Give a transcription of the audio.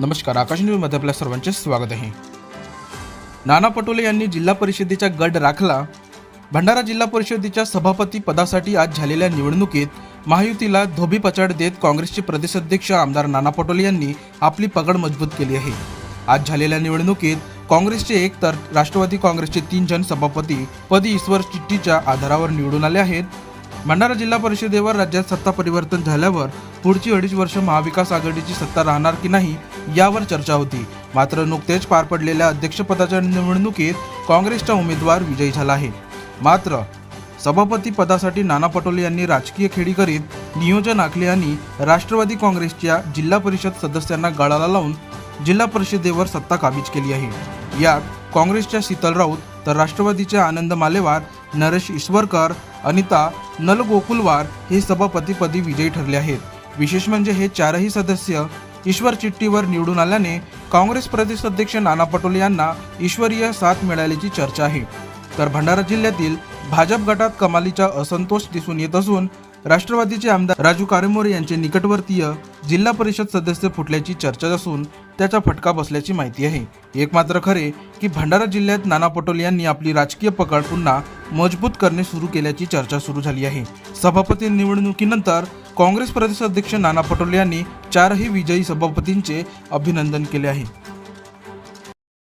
नमस्कार आकाश न्यूजमध्ये आपल्या सर्वांचे स्वागत आहे. नाना पटोले यांनी जिल्हा परिषदेचा गड राखला. भंडारा जिल्हा परिषदेच्या सभापती पदासाठी आज झालेल्या निवडणुकीत महायुतीला धोबी पचाड देत काँग्रेसचे प्रदेशाध्यक्ष आमदार नाना पटोले यांनी आपली पकड मजबूत केली आहे. आज झालेल्या निवडणुकीत काँग्रेसचे एक तर राष्ट्रवादी काँग्रेसचे तीन जण सभापती पदी ईश्वर चिठ्ठीच्या आधारावर निवडून आले आहेत. भंडारा जिल्हा परिषदेवर राज्यात सत्ता परिवर्तन झाल्यावर पुढची अडीच वर्ष महाविकास आघाडीची सत्ता राहणार की नाही यावर चर्चा होती. मात्र नुकतेच पार पडलेल्या अध्यक्षपदाच्या निवडणुकीत काँग्रेसचा उमेदवार विजयी झाला आहे. मात्र सभापती पदासाठी नाना पटोले यांनी राजकीय खेळी करीत नियोजन आखले आणि राष्ट्रवादी काँग्रेसच्या जिल्हा परिषद सदस्यांना गळाला लावून जिल्हा परिषदेवर सत्ता काबीज केली आहे. यात काँग्रेसच्या शीतल राऊत तर राष्ट्रवादीचे आनंद मालेवार नरेश ईश्वरकर अनिता नल गोकुलवार हे सभापतीपदी विजयी ठरले आहेत. विशेष म्हणजे हे चारही सदस्य ईश्वर चिठ्ठीवर निवडून आल्याने काँग्रेस प्रदेश अध्यक्ष नाना पटोले यांना ईश्वरीय साथ मिळाल्याची चर्चा आहे. तर भंडारा जिल्ह्यातील भाजप गटात कमालीचा असंतोष दिसून येत असून राष्ट्रवादीचे आमदार राजू कारेमोरे यांचे निकटवर्तीय जिल्हा परिषद सदस्य फुटल्याची चर्चा असून त्याचा फटका बसल्याची माहिती आहे. एक मात्र खरे की भंडारा जिल्ह्यात नाना पटोले यांनी आपली राजकीय पकड पुन्हा मजबूत करणे सुरू केल्याची चर्चा सुरू झाली आहे. सभापती निवडणुकीनंतर काँग्रेस प्रदेशाध्यक्ष नाना पटोले यांनी चारही विजयी सभापतींचे अभिनंदन केले आहे.